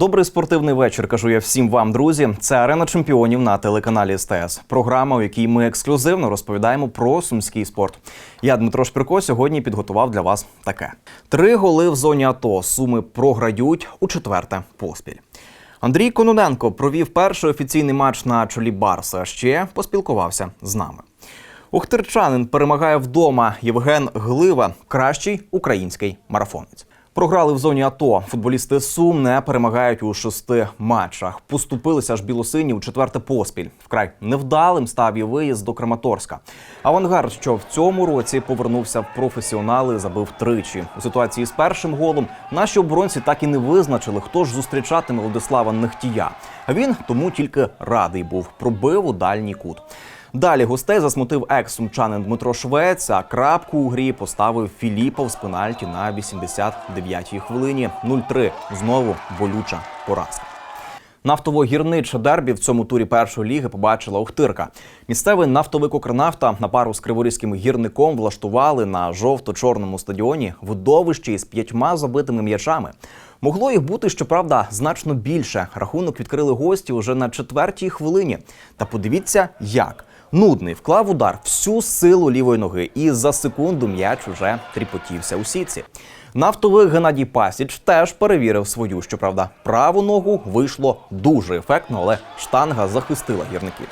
Добрий спортивний вечір. Кажу я всім вам, друзі. Це арена чемпіонів на телеканалі СТС. Програма, у якій ми ексклюзивно розповідаємо про сумський спорт. Я Дмитро Шпірко сьогодні підготував для вас таке: три голи в зоні АТО. Суми програють у четверте поспіль. Андрій Кононенко провів перший офіційний матч на чолі Барса. Ще поспілкувався з нами. Охтирчанин перемагає вдома. Євген Глива кращий український марафонець. Програли в зоні АТО. Футболісти Сум не перемагають у шести матчах. Поступилися ж білосині у четверте поспіль. Вкрай невдалим став і виїзд до Краматорська. Авангард, що в цьому році повернувся в професіонали, забив тричі. У ситуації з першим голом наші оборонці так і не визначили, хто ж зустрічатиме Владислава Нехтія. А він тому тільки радий був. Пробив у дальній кут. Далі гостей засмутив екс-сумчанин Дмитро Швець, а крапку у грі поставив Філіпов з пенальті на 89-й хвилині. 0-3. Знову болюча поразка. Нафтово-гірниче дербі в цьому турі першої ліги побачила Охтирка. Місцевий нафтовик Укрнафта на пару з криворізьким гірником влаштували на жовто-чорному стадіоні видовище із п'ятьма забитими м'ячами. Могло їх бути, щоправда, значно більше. Рахунок відкрили гості уже на четвертій хвилині. Та подивіться, як. Нудний вклав удар всю силу лівої ноги, і за секунду м'яч уже тріпотівся у сітці. Нафтовик Геннадій Пасіч теж перевірив свою. Щоправда, праву ногу вийшло дуже ефектно, але штанга захистила гірників.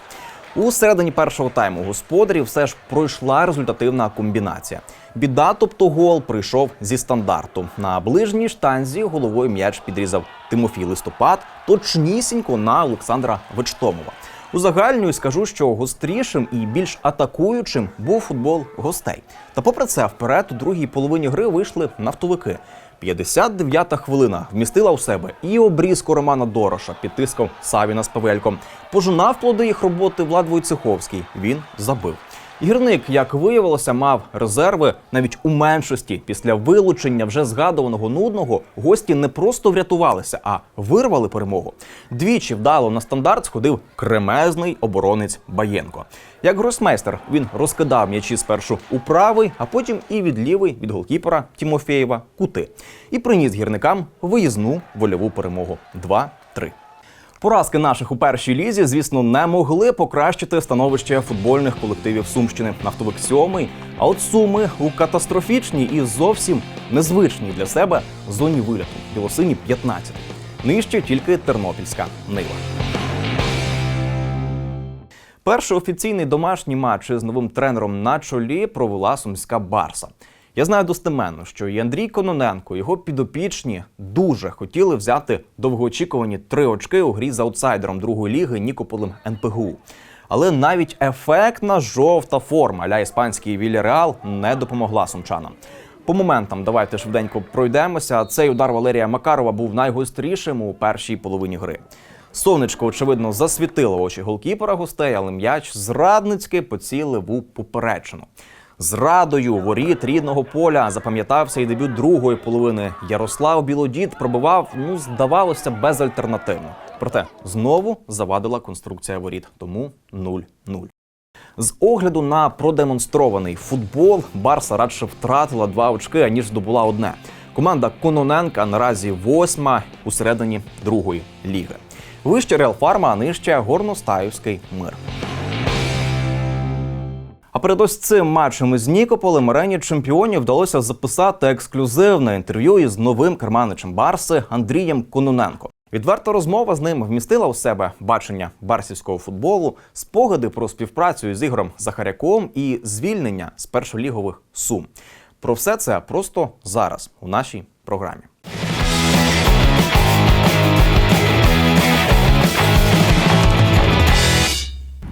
У середині першого тайму господарів все ж пройшла результативна комбінація. Біда, тобто гол, прийшов зі стандарту. На ближній штанзі головою м'яч підрізав Тимофій Листопад, точнісінько на Олександра Вечтомова. Узагальнюю скажу, що гострішим і більш атакуючим був футбол гостей. Та попри це, вперед у другій половині гри вийшли нафтовики. 59-та хвилина вмістила у себе і обрізку Романа Дороша під тиском Савіна з Павельком. Пожинав плоди їх роботи Влад Войцеховський. Він забив. Гірник, як виявилося, мав резерви навіть у меншості. Після вилучення вже згадуваного нудного гості не просто врятувалися, а вирвали перемогу. Двічі вдало на стандарт сходив кремезний оборонець Баєнко. Як гросмейстер він розкидав м'ячі спершу у правий, а потім і від лівий від голкіпера Тімофєєва кути. І приніс гірникам виїзну вольову перемогу 2-3. Поразки наших у першій лізі, звісно, не могли покращити становище футбольних колективів Сумщини. Нафтовик сьомий. А от суми у катастрофічній і зовсім незвичній для себе зоні виліту. Білосині 15. Нижче тільки Тернопільська Нива. Перший офіційний домашній матч із новим тренером на чолі провела сумська Барса. Я знаю достеменно, що і Андрій Кононенко, і його підопічні дуже хотіли взяти довгоочікувані три очки у грі з аутсайдером другої ліги Нікополем НПГУ. Але навіть ефектна жовта форма ля іспанський Вільяреал не допомогла сумчанам. По моментам давайте швиденько пройдемося. Цей удар Валерія Макарова був найгострішим у першій половині гри. Сонечко, очевидно, засвітило очі голкіпера гостей, але м'яч зрадницьки поцілив у поперечину. Зрадою воріт рідного поля запам'ятався і дебют другої половини. Ярослав Білодід пробивав, ну здавалося, безальтернативно. Проте знову завадила конструкція воріт, тому 0-0. З огляду на продемонстрований футбол Барса радше втратила два очки, аніж здобула одне. Команда Кононенка наразі восьма у середині другої ліги. Вище Реал Фарма, а нижче Горностаївський мир. А перед ось цим матчем із Нікополем арені чемпіонів вдалося записати ексклюзивне інтерв'ю із новим керманичем Барси Андрієм Кононенко. Відверта розмова з ним вмістила у себе бачення барсівського футболу, спогади про співпрацю з Ігорем Захаряком і звільнення з першолігових сум. Про все це просто зараз у нашій програмі.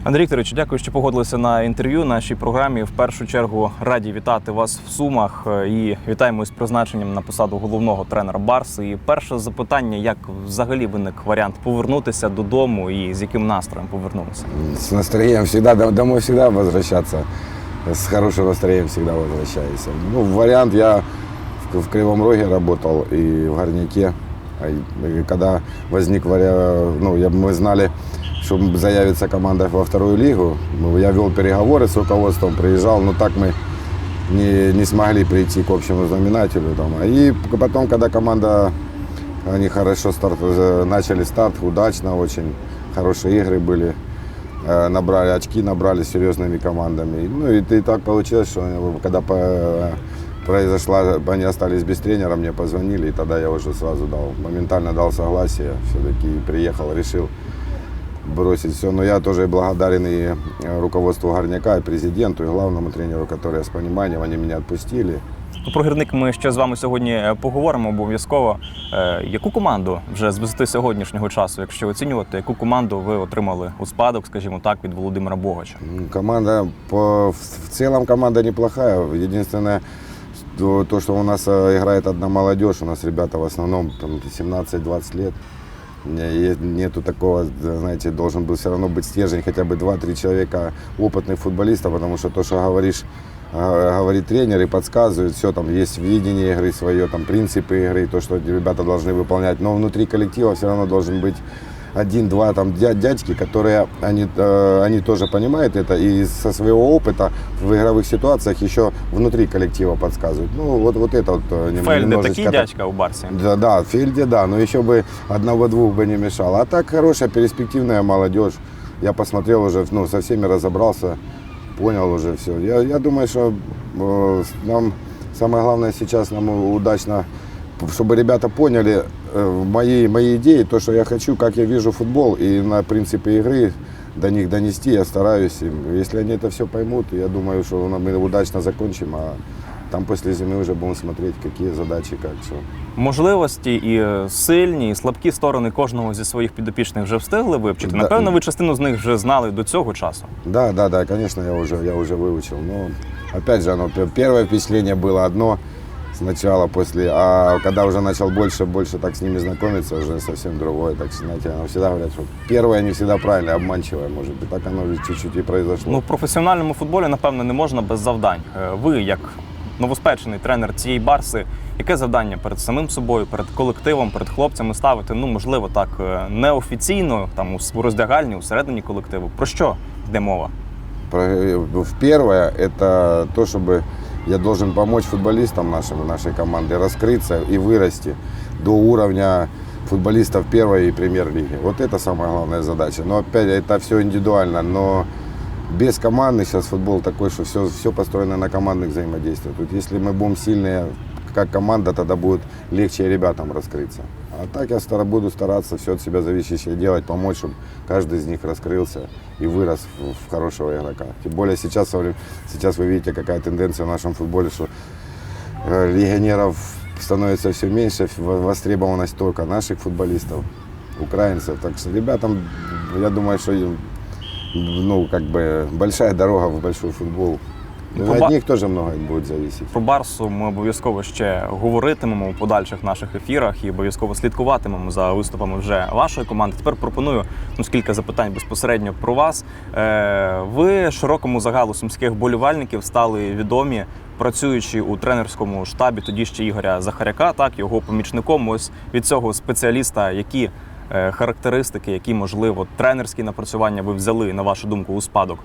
Андрій Вікторович, дякую, що погодилися на інтерв'ю нашій програмі. В першу чергу раді вітати вас в Сумах е, і вітаємо із призначенням на посаду головного тренера Барси. І перше запитання: як взагалі виник варіант повернутися додому і з яким настроєм повернулися? С настроением всегда, дом- домой всегда возвращаться. С хорошим настроением всегда возвращаюсь. Ну, вариант я в, в Кривом Роге работал и в Горняке. А и когда возник вариант, ну, я, мы знали, что заявится команда во вторую лигу. Ну, Я вел переговоры с руководством, приезжал, но так мы не, не смогли прийти к общему знаменателю. Там. И потом, когда команда Они хорошо старт, э, начали старт, удачно очень. Хорошие игры были. Э, Набрали очки, набрали серьезными командами. Ну и, и так получилось, что э, когда по- произошла, они остались без тренера, мне позвонили, и тогда я уже сразу дал, моментально дал согласие, все-таки приехал, решил бросить все. Но я тоже благодарен и э, руководству Горняка, и президенту, и главному тренеру, которые с пониманием, они меня отпустили. Ну, Про гірник ми ще з вами сьогодні е, поговоримо обов'язково. Е, Яку команду вже з висоти сьогоднішнього часу, якщо оцінювати, яку команду ви отримали у спадок, скажімо так, від Володимира Богача? М, Команда, по, в в целом команда неплохая. Единственное, то, то, что у нас э, играет одна молодежь, у нас ребята в основном там, 17-20 лет. Не- е- Нету такого, да, знаете, должен был все равно быть стержень, хотя бы 2-3 человека опытных футболистов, потому что то, что говоришь, э, говорит тренер и подсказывает, все, там есть видение игры свое, там принципы игры, то, что ребята должны выполнять, но внутри коллектива все равно должен быть один-два там дя- дядьки, которые они, э, они тоже понимают это и со своего опыта в игровых ситуациях еще внутри коллектива подсказывают. Ну, вот, вот это вот э, Фельде немножечко такий так- дядька у Барсі. Да, да, Фельде, да, но еще бы одного-двух бы не мешало. А так хорошая, перспективная молодежь. Я посмотрел уже, ну, со всеми разобрался, понял уже все. Я, я думаю, что э, нам самое главное сейчас нам удачно, чтобы ребята поняли э, мои, мои идеи, то, что я хочу, как я вижу футбол и на принципы игры до них донести, я стараюсь. им. Если они это все поймут, я думаю, что мы удачно закончим, а там после зимы уже будем смотреть, какие задачи, как все. Можливості і е, сильні, і слабкі сторони кожного зі своїх підопічних вже встигли вивчити. Да. Напевно, ви частину з них вже знали до цього часу. Да, да, да, конечно, я уже, я уже выучил. Но опять же, оно, п- первое впечатление было одно сначала, после, а когда уже начал больше, больше так с ними знакомиться, уже совсем другое. Так, знаете, оно всегда говорят, что первое не всегда правильно, обманчивое, может быть. Так оно чуть-чуть и произошло. Ну, в професіональному футболі, напевно, не можна без завдань. Е, Ви, як новоспечений тренер цієї барси, яке завдання перед самим собою, перед колективом, перед хлопцями ставити? Ну, можливо, так е, неофіційно, там у с- у роздягальні, усередині колективу. Про що йде мова? Про- э, В первое, это то, чтобы я должен помочь футболистам нашим, нашей команды раскрыться и вырасти до уровня футболистов первой и премьер-лиги. Вот это самая главная задача. Но опять это все индивидуально, но без команды сейчас футбол такой, что все, все построено на командных взаимодействиях. Тут если мы будем сильные как команда, тогда будет легче ребятам раскрыться. А так я стара- буду стараться все от себя зависящее делать, помочь, чтобы каждый из них раскрылся и вырос в, в хорошего игрока. Тем более сейчас, сейчас вы видите, какая тенденция в нашем футболе, что э, легионеров становится все меньше, востребованность только наших футболистов, украинцев. Так что ребятам, я думаю, что ну, как бы большая дорога в большой футбол. Ну, От поба- них тоже многое будет зависеть. Про Барсу ми обов'язково ще говоритимемо у подальших наших ефірах і обов'язково слідкуватимемо за виступами вже вашої команди. Тепер пропоную ну, кілька запитань безпосередньо про вас. Е, ви широкому загалу сумських болівальників стали відомі, працюючи у тренерському штабі тоді ще Ігоря Захаряка, так його помічником. Ось від цього спеціаліста, які е, характеристики, які можливо тренерські напрацювання ви взяли на вашу думку у спадок.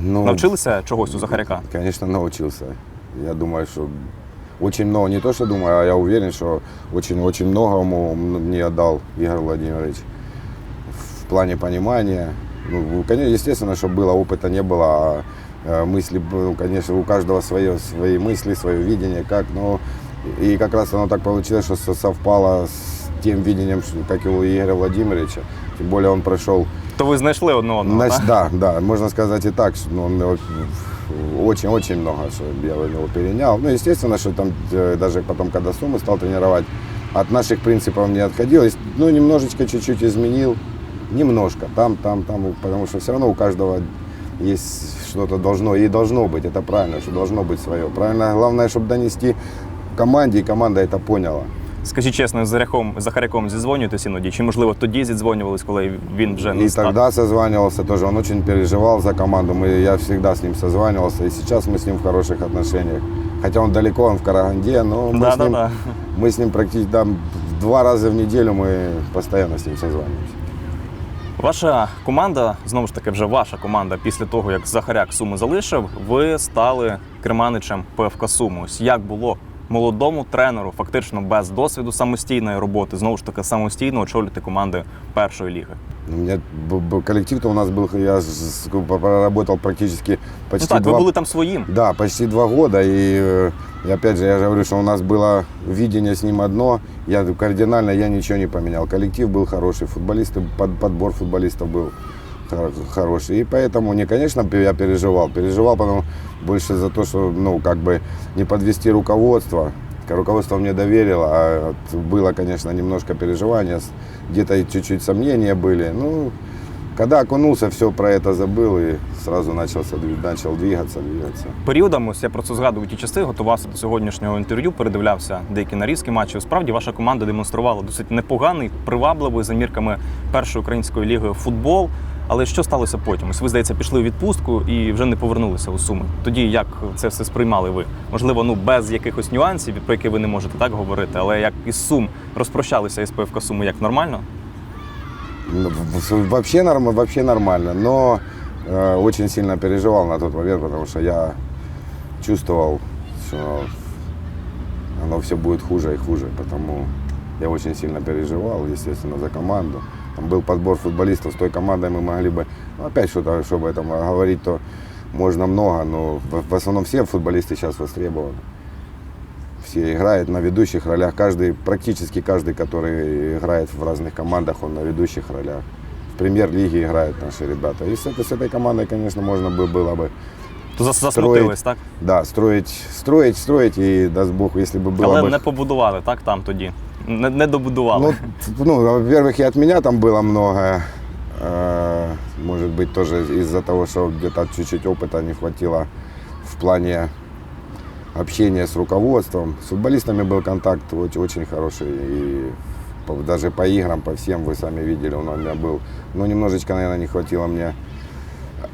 Ну, Навчилися чогось у Захаряка? Конечно, научился. Я думаю, что очень много, не то, что думаю, а я уверен, что очень-очень многому мне отдал Игорь Владимирович в плане понимания. Ну, конечно, естественно, что было, опыта не было, а э, мысли, б- ну, конечно, у каждого свое, свои мысли, свое видение, как, но и как раз оно так получилось, что со- совпало с тем видением, что- как и у Игоря Владимировича. Тем более он прошел То ви знайшли одне одного. Значит, так? да, да, можно сказать и так, что ну, он очень-очень много, что я у него перенял. Ну, естественно, что там э, даже потом, когда Сумы стал тренировать, от наших принципов не отходил. Ес- Ну, немножечко чуть-чуть изменил, немножко, там, там, там, потому что все равно у каждого есть что-то должно, и должно быть, это правильно, что должно быть свое. Правильно, главное, чтобы донести команде, и команда это поняла. Скажіть чесно, з Захаряком, Захаряком зідзвонюєтесь іноді? Чи можливо тоді зідзвонювались, коли він вже не И став? тогда созванивался тоже, он очень переживал за команду, мы, я всегда с ним созванивался, и сейчас мы с ним в хороших отношениях. Хотя он далеко, он в Караганде, но мы, Да, с, да, ним, да. мы с ним практически да, два раза в неделю мы постоянно с ним созваниваемся. Ваша команда, знову ж таки, вже ваша команда, після того, як Захаряк Суму залишив, ви стали керманичем ПФК Суму. Ось як було молодому тренеру, фактично без досвіду самостійної роботи, знову ж таки самостійно очолювати команди першої ліги? У меня б- б- коллектив-то у нас был, я с- с- проработал практически Ну почти так, два ви були там своїм. Да, почти два года. И, э, и опять же, я же говорю, что у нас было видение с ним одно. Я кардинально я ничего не поменял. Коллектив был хороший, футболисты, под- подбор футболистов был хор- хороший. И поэтому, не, конечно, я переживал. Переживал потом больше за то, что, ну, как бы не подвести руководство. Руководство мне доверило, а было, конечно, немножко переживания, где-то чуть-чуть сомнения были. Ну, когда окунулся, все про это забыл и сразу начался, начал двигаться, двигаться. Періодами, я про це згадую ті часи, готувався до сьогоднішнього інтерв'ю, передивлявся деякі нарізки матчів. Справді ваша команда демонструвала досить непоганий, привабливий за мірками першої української ліги футбол. Але що сталося потім? Ось ви, здається, пішли у відпустку і вже не повернулися у Суми. Тоді як це все сприймали ви? Можливо, ну без якихось нюансів, про які ви не можете так говорити, але як із Сум розпрощалися із ПФК Суми як нормально? Ну, Вообще, норм, вообще нормально, но э, очень сильно переживал на тот момент, потому что я чувствовал, что оно все будет хуже и хуже, потому я очень сильно переживал, естественно, за команду. Там был подбор футболистов, с той командой мы могли бы, ну, опять что-то, чтобы этом говорить, то можно много, но в, в основном все футболисты сейчас востребованы. Все играют на ведущих ролях. Каждый, практически каждый, который играет в разных командах, он на ведущих ролях. В премьер-лиге играют наши ребята. И с этой, с этой командой, конечно, можно бы, было бы То зас- засмутились, так? да, строить, строить, строить. И даст Бог, если бы было Але бы... не побудували, так там тоді. Не, не добудували. Ну, т- ну, во-первых, и от меня там было много. Э, Может быть, тоже из-за того, что где-то чуть-чуть опыта не хватило в плане общения с руководством. С футболистами был контакт очень, очень хороший. И по- даже по играм, по всем, вы сами видели, он у меня был. Но немножечко, наверное, не хватило мне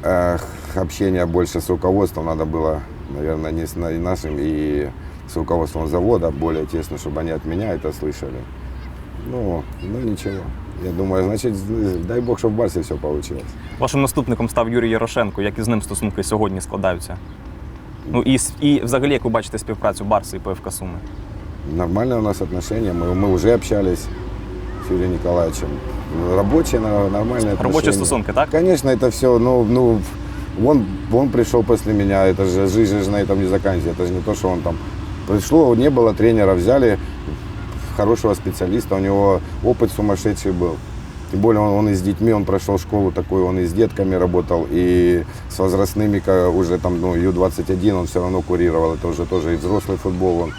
э, общения больше с руководством. Надо было, наверное, не с на- нашим и с руководством завода более тесно, чтобы они от меня это слышали. Ну, ну ничего. Я думаю, значит, дай бог, чтобы в Барсе все получилось. Вашим наступником став Юрій Ярошенко. Як із ним стосунки сьогодні складаються? Ну і, с- і взагалі, як ви бачите співпрацю Барси і ПФК Суми? Нормальные у нас отношения. Мы, мы уже общались с Юрием Николаевичем. Рабочие, на- нормальные отношения. Робочі стосунки, так? Конечно, это все, ну, ну, он, он пришел после меня, это же жизнь же на этом не заканчивается. Это же не то, что он там пришло, не было тренера, взяли хорошего специалиста, у него опыт сумасшедший был. Тем более он, он и с детьми, он прошел школу такую, он и с детками работал, и с возрастными, ка- уже там, ну, Ю-21 он все равно курировал, это уже тоже и взрослый футбол он.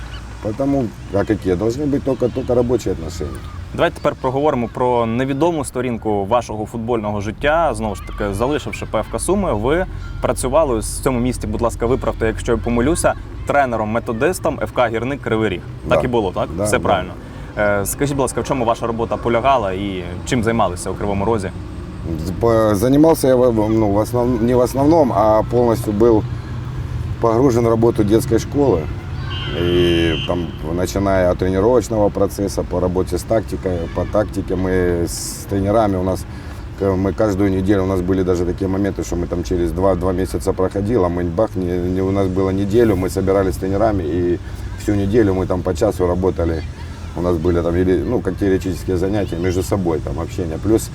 Поэтому, а какие? Должны быть только, только рабочие отношения. Давайте тепер проговоримо про невідому сторінку вашого футбольного життя. Знову ж таки, залишивши ПФК Суми, ви працювали ось в цьому місті, будь ласка, виправте, якщо я помилюся, тренером-методистом ФК Гірник Кривий Ріг. Так Да. і було, так? Да, Все да. правильно. Е, Скажіть, будь ласка, в чому ваша робота полягала і чим займалися у Кривому Розі? По- Занимался я в- ну, в основ- не в основном, а полностью был погружен в работу детской школы. И там, начиная от тренировочного процесса, по работе с тактикой, по тактике мы с тренерами у нас к- мы каждую неделю, у нас были даже такие моменты, что мы там через два, два месяца проходило, мы бах, не, не- у нас было неделю, мы собирались с тренерами и всю неделю мы там по часу работали. У нас были там, или- ну, как теоретические занятия между собой, там общение. Плюс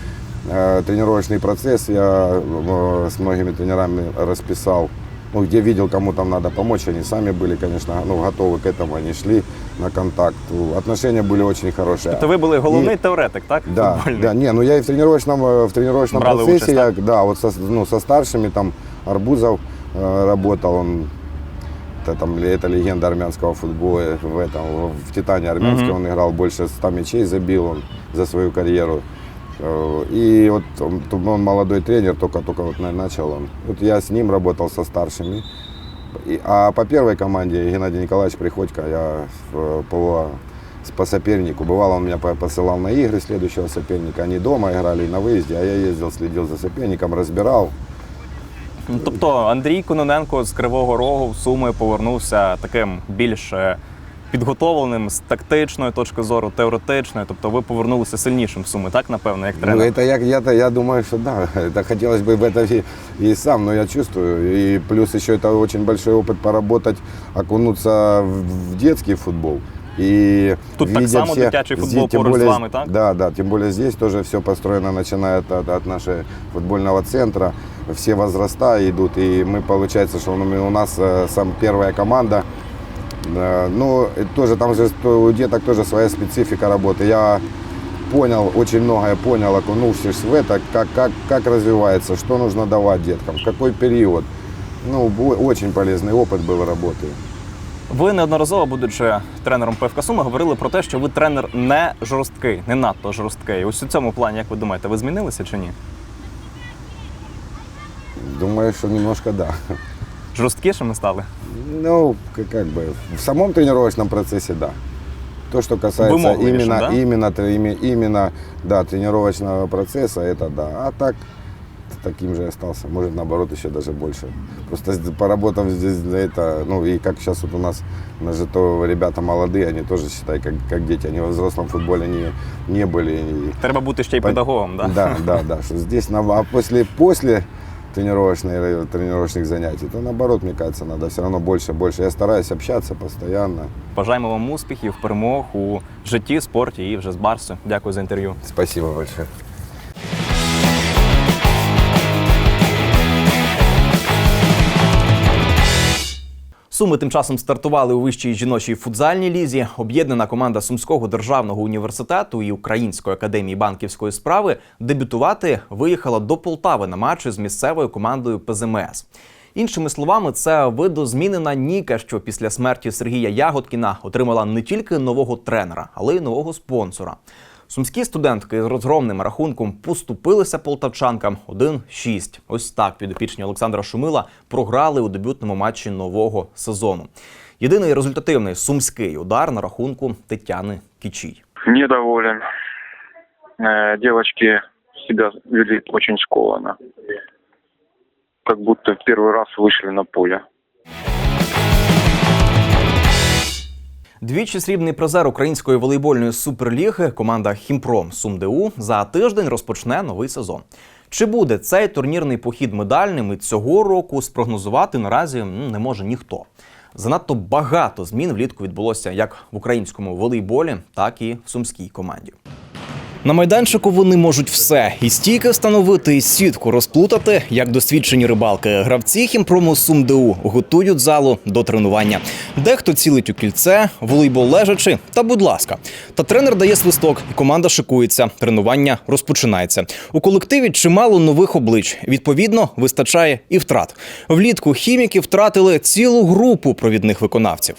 э, тренировочный процесс я э, с многими тренерами расписал, ну, где видел, кому там надо помочь, они сами были, конечно, ну, готовы к этому, они шли на контакт. Отношения были очень хорошие. Тобто ви були головний І- теоретик, так? да, Футбольний? да, не, ну я и в тренировочном, э, в тренировочном Брали процессе, участь, я, да, вот со, ну, со старшими, там, Арбузов э, работал, он, это, там, это легенда армянского футбола, в этом, в Титане армянском Мгм. он играл, больше 100 мячей забил он за свою карьеру. Э, И вот он, он молодой тренер, только-только вот на- начал он. Вот я с ним работал, со старшими. И- а по первой команде Геннадий Николаевич Приходько, я э, по, по сопернику. Бывало, он меня по- посылал на игры следующего соперника. Они дома играли на выезде, а я ездил, следил за соперником, разбирал. Ну, Тобто Андрій Кононенко з Кривого Рогу в Суми повернувся таким більш е, підготовленим з тактичної точки зору, теоретичної. Тобто ви повернулися сильнішим в суми, так напевно, як Ну, тренер. это я, я, я думаю, что да. Это хотелось бы в это и, и сам, но я чувствую. И плюс еще это очень большой опыт поработать, окунуться в, в детский футбол. И Тут так видя само дитячий здесь, футбол тем поруч з более- вами, так? Да, да. Тем более здесь тоже все построено, начиная от, от нашего футбольного центра. Все возраста идут. И мы, получается, что у нас э, сам первая команда. Э, Ну, и тоже там же то- у деток тоже своя специфика работы. Я понял, очень многое понял, окунувшись в это, как, как, как развивается, что нужно давать деткам, в какой период. Ну, бо- очень полезный опыт был работы. Ви неодноразово, будучи тренером ПФК Суми, говорили про те, що ви тренер не жорсткий, не надто жорсткий. Ось у цьому плані, як ви думаєте, ви змінилися чи ні? Думаю, что немножко да. Жорсткішими стали? Ну, как, как бы, в самом тренировочном процессе да. То, что касается именно, да? именно, ими- именно, да, тренировочного процесса, это да. А так таким же остался. Может, наоборот, еще даже больше. Просто поработав здесь, это, ну и как сейчас вот у нас, у нас же то ребята молодые, они тоже, считай, как, как дети, они в взрослом футболе не, не были. И Треба бути ще й педагогом, да? Да, да, да. Что здесь, на- а после, после тренировочных, тренировочных занятий, то наоборот, мне кажется, надо все равно больше, больше. Я стараюсь общаться постоянно. Бажаємо вам успіхів, перемог у житті, спорті і вже з Барсу. Дякую за інтерв'ю. Спасибо большое. Суми тим часом стартували у вищій жіночій футзальній лізі. Об'єднана команда Сумського державного університету і Української академії банківської справи дебютувати виїхала до Полтави на матчі з місцевою командою ПЗМС. Іншими словами, це видозмінена Ніка, що після смерті Сергія Ягодкіна отримала не тільки нового тренера, але й нового спонсора. Сумські студентки з розгромним рахунком поступилися полтавчанкам 1-6. Ось так підопічні Олександра Шумила програли у дебютному матчі нового сезону. Єдиний результативний сумський удар на рахунку Тетяни Кічій. Недоволен. Э, Девочки себя вели очень скованно. Как будто в первый раз вышли на поле. Двічі срібний призер української волейбольної суперліги команда Хімпром СумДУ за тиждень розпочне новий сезон. Чи буде цей турнірний похід медальним і цього року спрогнозувати наразі не може ніхто. Занадто багато змін влітку відбулося як в українському волейболі, так і в сумській команді. На майданчику вони можуть все: і стійки встановити, і сітку розплутати, як досвідчені рибалки. Гравці хімпрому СумДУ готують залу до тренування. Дехто цілить у кільце, волейбол лежачи. Та будь ласка. Та тренер дає свисток, і команда шикується. Тренування розпочинається. У колективі чимало нових облич. Відповідно, вистачає і втрат. Влітку хіміки втратили цілу групу провідних виконавців.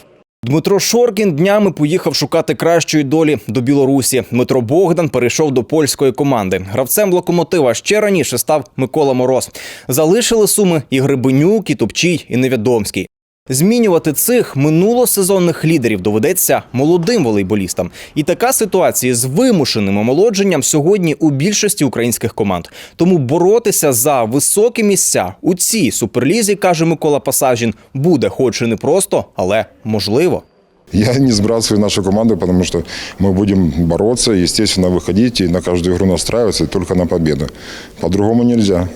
Дмитро Шоркін днями поїхав шукати кращої долі до Білорусі. Дмитро Богдан перейшов до польської команди. Гравцем локомотива ще раніше став Микола Мороз. Залишили суми і Грибенюк, і Топчій, і Невідомський. Змінювати цих минулосезонних лідерів доведеться молодим волейболістам. І така ситуація з вимушеним омолодженням сьогодні у більшості українських команд. Тому боротися за високі місця у цій суперлізі, каже Микола Пасажін, буде, хоч і не просто, але можливо. Я не сбрасываю нашу команду, потому что мы будем бороться, естественно, выходить и на каждую игру настраиваться и только на победу. По-другому нельзя.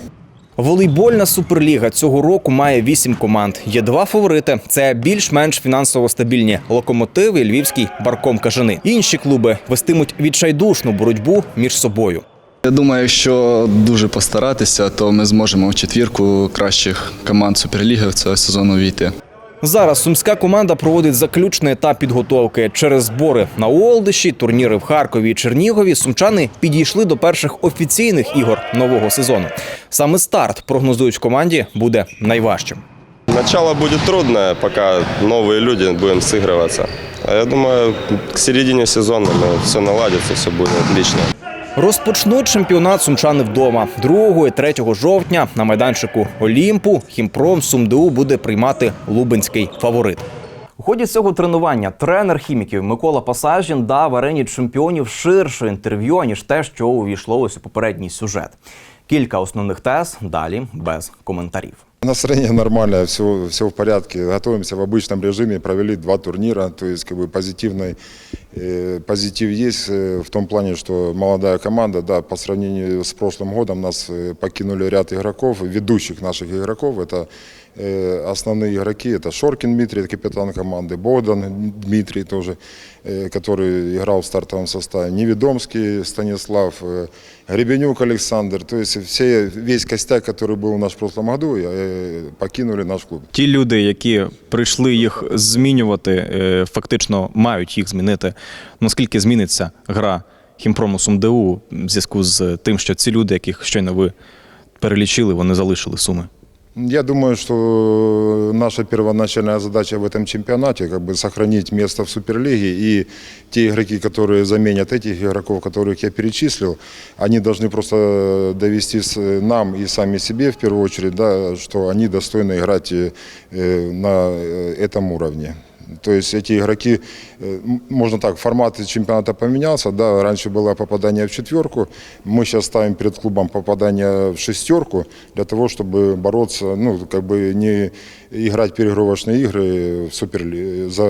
Волейбольна суперліга цього року має вісім команд. Є два фаворити: це більш-менш фінансово стабільні локомотив львівський барком кажани. Інші клуби вестимуть відчайдушну боротьбу між собою. Я думаю, що дуже постаратися, то ми зможемо в четвірку кращих команд Суперліги в цього сезону війти. Зараз сумська команда проводить заключний етап підготовки. Через збори на Олдиші, турніри в Харкові і Чернігові. Сумчани підійшли до перших офіційних ігор нового сезону. Саме старт прогнозують в команді буде найважчим. Начало будет трудное, пока новые люди будем сыгрываться. А я думаю, к середине сезона мы все наладится, все будет отлично. Розпочнуть чемпіонат сумчани вдома 2 і 3 жовтня на майданчику Олімпу. Хімпром СумДУ буде приймати лубенський фаворит. У ході цього тренування тренер хіміків Микола Пасажін дав арені чемпіонів ширше інтерв'ю, аніж те, що увійшло ось у попередній сюжет. Кілька основних тез далі без коментарів. Настроение нормальное, все, все в порядке. Готовимся в обычном режиме, провели два турнира, то есть как бы позитивный э, позитив есть э, в том плане, что молодая команда, да, по сравнению с прошлым годом нас э, покинули ряд игроков, ведущих наших игроков. Это э, основные игроки, это Шоркин Дмитрий, капитан команды, Богдан Дмитрий тоже, э, который играл в стартовом составе, Неведомский Станислав, э, Гребенюк Александр, то есть все, весь костяк, который был у нас в прошлом году, э, покинули наш клуб. Ті люди, які прийшли їх змінювати, е, фактично мають їх змінити. Наскільки зміниться гра Хімпрому СумДУ в зв'язку з тим, що ці люди, яких щойно ви перелічили, вони залишили суми? Я думаю, что наша первоначальная задача в этом чемпионате как бы сохранить место в Суперлиге. И те игроки, которые заменят этих игроков, которых я перечислил, они должны просто довести с- нам и сами себе в первую очередь, да, что они достойны играть э, на э, этом уровне. То есть эти игроки, э, м- можно так, формат чемпионата поменялся. Да, раньше было попадание в четверку. Мы сейчас ставим перед клубом попадание в шестерку для того, чтобы бороться, ну, как бы не играть переигровочные игры в Суперлі... за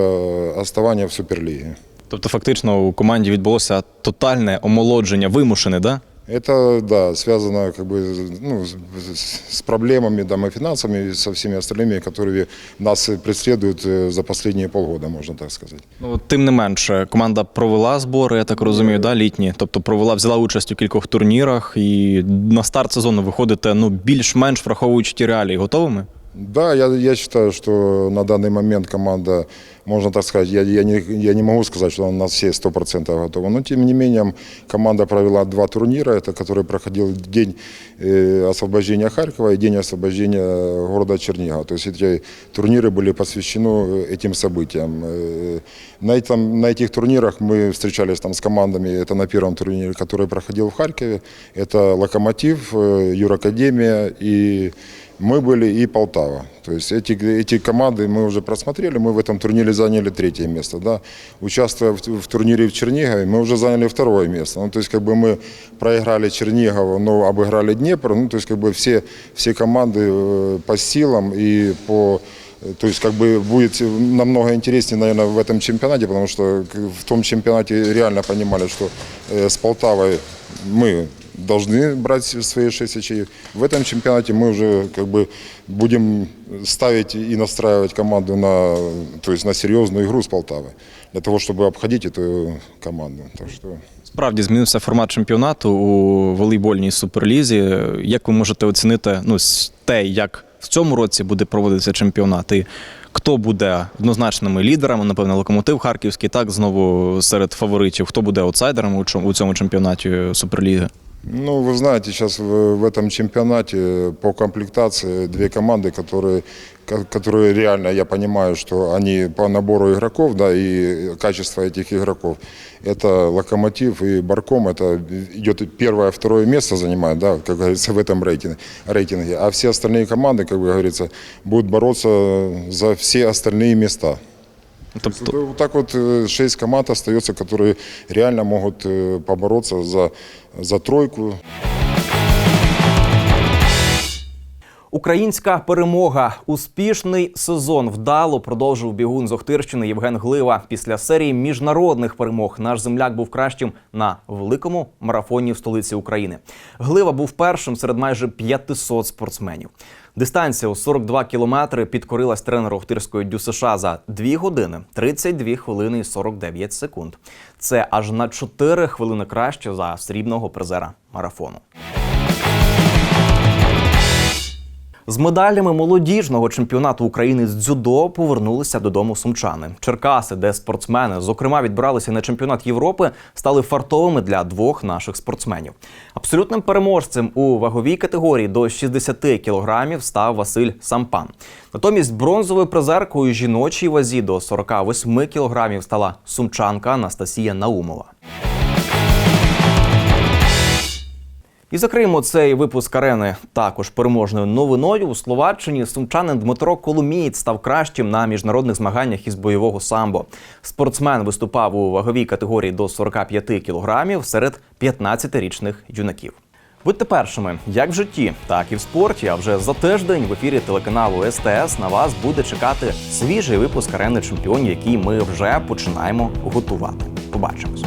оставание в Суперлиге. Тобто, фактично, у команді відбулося тотальне омолодження, вимушене, да? Это, да, связано как бы ну, с- с- с проблемами там, и финансами, и со всеми остальными, которые нас преследуют э, за последние полгода, можно так сказать. Ну, тим не менше, команда провела збори, я так розумію, да, літні. Тобто провела, взяла участь у кількох турнірах і на старт сезону виходите ну, більш-менш враховуючи ті реалії. Готовими? Да, я, я считаю, что на данный момент команда, можно так сказать, я, я, не, я не могу сказать, что она на все 100% готова, но тем не менее команда провела два турнира, это который проходил день э, освобождения Харькова и день освобождения города Чернигова. То есть эти турниры были посвящены э, этим событиям. Э, На, этом, на этих турнирах мы встречались там с командами, это на первом турнире, который проходил в Харькове, это «Локомотив», э, «Юракадемия» и мы были и Полтава. То есть эти, эти команды мы уже просмотрели, мы в этом турнире заняли третье место. Да. Участвуя в, в турнире в Чернигове, мы уже заняли второе место. Ну, то есть как бы мы проиграли Чернигову, но обыграли Днепр. Ну, то есть как бы все, все команды э, по силам и по э, то есть как бы будет намного интереснее, наверное, в этом чемпионате, потому что к- в том чемпионате реально понимали, что э, с Полтавой мы должны брать свои шесть очей. В этом чемпионате мы уже как бы будем ставить и настраивать команду на, то есть на серьезную игру с Полтавой, для того, чтобы обходить эту команду. Так что Справді змінився формат чемпіонату у волейбольній суперлізі. Як ви можете оцінити ну, с- те, як в цьому році буде проводитися чемпіонат? І хто буде однозначними лідерами? Напевно, локомотив Харківський, так знову серед фаворитів. Хто буде аутсайдером у чому- у цьому чемпіонаті Суперліги? Ну, вы знаете, сейчас в, в этом чемпионате по комплектации две команды, которые, ко- которые реально, я понимаю, что они по набору игроков, да, и качество этих игроков, это Локомотив и Барком, это идет первое, второе место занимает, да, как говорится, в этом рейтинге, рейтинге. А все остальные команды, как бы говорится, будут бороться за все остальные места. Тобто, Вот так вот э, шесть команд остается, которые реально могут э, побороться за, за тройку. Українська перемога. Успішний сезон вдало продовжив бігун з Охтирщини Євген Глива. Після серії міжнародних перемог наш земляк був кращим на великому марафоні в столиці України. Глива був першим серед майже 500 спортсменів. Дистанція у 42 кілометри підкорилась тренеру Охтирської дю США за 2 години 32 хвилини і 49 секунд. Це аж на 4 хвилини краще за срібного призера марафону. З медалями молодіжного чемпіонату України з дзюдо повернулися додому сумчани. Черкаси, де спортсмени, зокрема, відбиралися на чемпіонат Європи, стали фартовими для двох наших спортсменів. Абсолютним переможцем у ваговій категорії до 60 кілограмів став Василь Сампан. Натомість бронзовою призеркою жіночій вазі до 48 кілограмів стала сумчанка Анастасія Наумова. І закриємо цей випуск арени також переможною новиною. У Словаччині сумчанин Дмитро Коломієць став кращим на міжнародних змаганнях із бойового самбо. Спортсмен виступав у ваговій категорії до 45 кілограмів серед 15-річних юнаків. Будьте першими, як в житті, так і в спорті. А вже за тиждень в ефірі телеканалу СТС на вас буде чекати свіжий випуск арени чемпіонів, який ми вже починаємо готувати. Побачимось.